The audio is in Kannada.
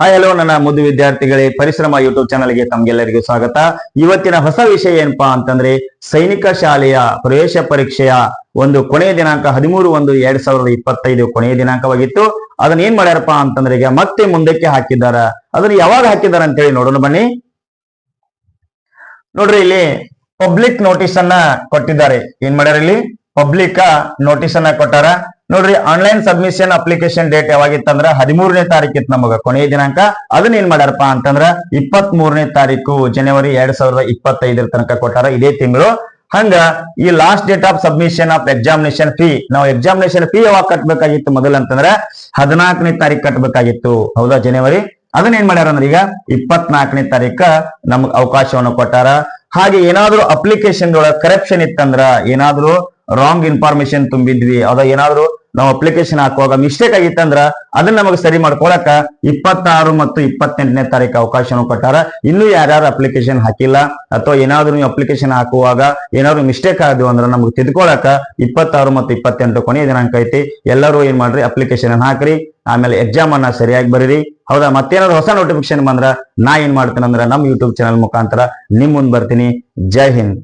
ಹಾಯ್ ಹಲೋ ನನ್ನ ಮುದ್ದು ವಿದ್ಯಾರ್ಥಿಗಳೇ. ಪರಿಶ್ರಮ ಯೂಟ್ಯೂಬ್ ಚಾನಲ್ಗೆ ತಮ್ಗೆಲ್ಲರಿಗೂ ಸ್ವಾಗತ. ಇವತ್ತಿನ ಹೊಸ ವಿಷಯ ಏನಪ್ಪಾ ಅಂತಂದ್ರೆ, ಸೈನಿಕ ಶಾಲೆಯ ಪ್ರವೇಶ ಪರೀಕ್ಷೆಯ ಒಂದು ಕೊನೆಯ ದಿನಾಂಕ, ಹದಿಮೂರು ಒಂದು ಎರಡ್ ಸಾವಿರದ ಇಪ್ಪತ್ತೈದು ಕೊನೆಯ ದಿನಾಂಕವಾಗಿತ್ತು. ಅದನ್ನ ಏನ್ ಮಾಡ್ಯಾರಪ್ಪ ಅಂತಂದ್ರೆ, ಈಗ ಮತ್ತೆ ಮುಂದಕ್ಕೆ ಹಾಕಿದ್ದಾರ. ಅದನ್ನ ಯಾವಾಗ ಹಾಕಿದಾರ ಅಂತೇಳಿ ನೋಡೋಣ ಬನ್ನಿ. ನೋಡ್ರಿ, ಇಲ್ಲಿ ಪಬ್ಲಿಕ್ ನೋಟಿಸ್ ಅನ್ನ ಕೊಟ್ಟಿದ್ದಾರೆ. ಏನ್ ಮಾಡ್ಯಾರ ಇಲ್ಲಿ? ಪಬ್ಲಿಕ್ ನೋಟಿಸ್ ಅನ್ನ ಕೊಟ್ಟಾರ? ನೋಡ್ರಿ ಆನ್ಲೈನ್ ಸಬ್ಮಿಷನ್ ಅಪ್ಲಿಕೇಶನ್ ಡೇಟ್ ಯಾವಾಗಿತ್ತಂದ್ರ ಹದಿಮೂರನೇ ತಾರೀಕಿತ್ತು ನಮಗ ಕೊನೆಯ ದಿನಾಂಕ. ಅದನ್ನ ಏನ್ ಮಾಡ್ಯಾರಪ್ಪ ಅಂತಂದ್ರ ಇಪ್ಪತ್ ಮೂರನೇ ತಾರೀಕು ಜನವರಿ ಎರಡ್ ಸಾವಿರದ ಇಪ್ಪತ್ತೈದರ ತನಕ ಕೊಟ್ಟಾರ ಇದೇ ತಿಂಗಳು. ಹಂಗ ಈ last date of submission of examination fee ನಾವು ಎಕ್ಸಾಮಿನೇಷನ್ ಫೀ ಯಾವಾಗ ಕಟ್ಬೇಕಾಗಿತ್ತು ಮೊದಲ ಅಂತಂದ್ರ ಹದಿನಾಲ್ಕನೇ ತಾರೀಕು ಕಟ್ಬೇಕಾಗಿತ್ತು. ಹೌದಾ ಜನವರಿ ಅದನ್ನ ಏನ್ ಮಾಡ್ಯಾರ ಅಂದ್ರೆ ಈಗ ಇಪ್ಪತ್ನಾಲ್ಕನೇ ತಾರೀಕ ನಮ್ಗೆ ಅವಕಾಶವನ್ನು ಕೊಟ್ಟಾರ. ಹಾಗೆ ಏನಾದ್ರೂ ಅಪ್ಲಿಕೇಶನ್ ಒಳಗ ಕರಪ್ಷನ್ ಇತ್ತಂದ್ರ ಏನಾದ್ರೂ ರಾಂಗ್ ಇನ್ಫಾರ್ಮೇಶನ್ ತುಂಬಿದ್ವಿ. ಅದ ಏನಾದ್ರು ನಾವು ಅಪ್ಲಿಕೇಶನ್ ಹಾಕುವಾಗ ಮಿಸ್ಟೇಕ್ ಆಗಿತ್ತಂದ್ರ ಅದನ್ನ ನಮಗೆ ಸರಿ ಮಾಡ್ಕೊಳಕ ಇಪ್ಪತ್ತಾರು ಮತ್ತು ಇಪ್ಪತ್ತೆಂಟನೇ ತಾರೀಕು ಅವಕಾಶನೂ ಕೊಟ್ಟಾರ. ಇನ್ನು ಯಾರ್ಯಾರು ಅಪ್ಲಿಕೇಶನ್ ಹಾಕಿಲ್ಲ ಅಥವಾ ಏನಾದ್ರು ನೀವು ಅಪ್ಲಿಕೇಶನ್ ಹಾಕುವಾಗ ಏನಾದ್ರು ಮಿಸ್ಟೇಕ್ ಆದ್ವಿ ಅಂದ್ರೆ ನಮ್ಗೆ ತಿದ್ಕೊಳಕ ಇಪ್ಪತ್ತಾರು ಮತ್ತು ಇಪ್ಪತ್ತೆಂಟು ಕೊನೆಯ ದಿನಾಂಕ ಐತಿ. ಎಲ್ಲರೂ ಏನ್ ಮಾಡ್ರಿ ಅಪ್ಲಿಕೇಶನ್ ಹಾಕ್ರಿ. ಆಮೇಲೆ ಎಕ್ಸಾಮ್ ಅನ್ನ ಸರಿಯಾಗಿ ಬರೀರಿ. ಹೌದಾ? ಮತ್ತೇನಾದ್ರು ಹೊಸ ನೋಟಿಫಿಕೇಶನ್ ಬಂದ್ರ ನಾ ಏನ್ ಮಾಡ್ತೇನೆ ಅಂದ್ರೆ ನಮ್ಮ ಯೂಟ್ಯೂಬ್ ಚಾನಲ್ ಮುಖಾಂತರ ನಿಮ್ ಮುಂದ್ ಬರ್ತೀನಿ. ಜೈ ಹಿಂದ್.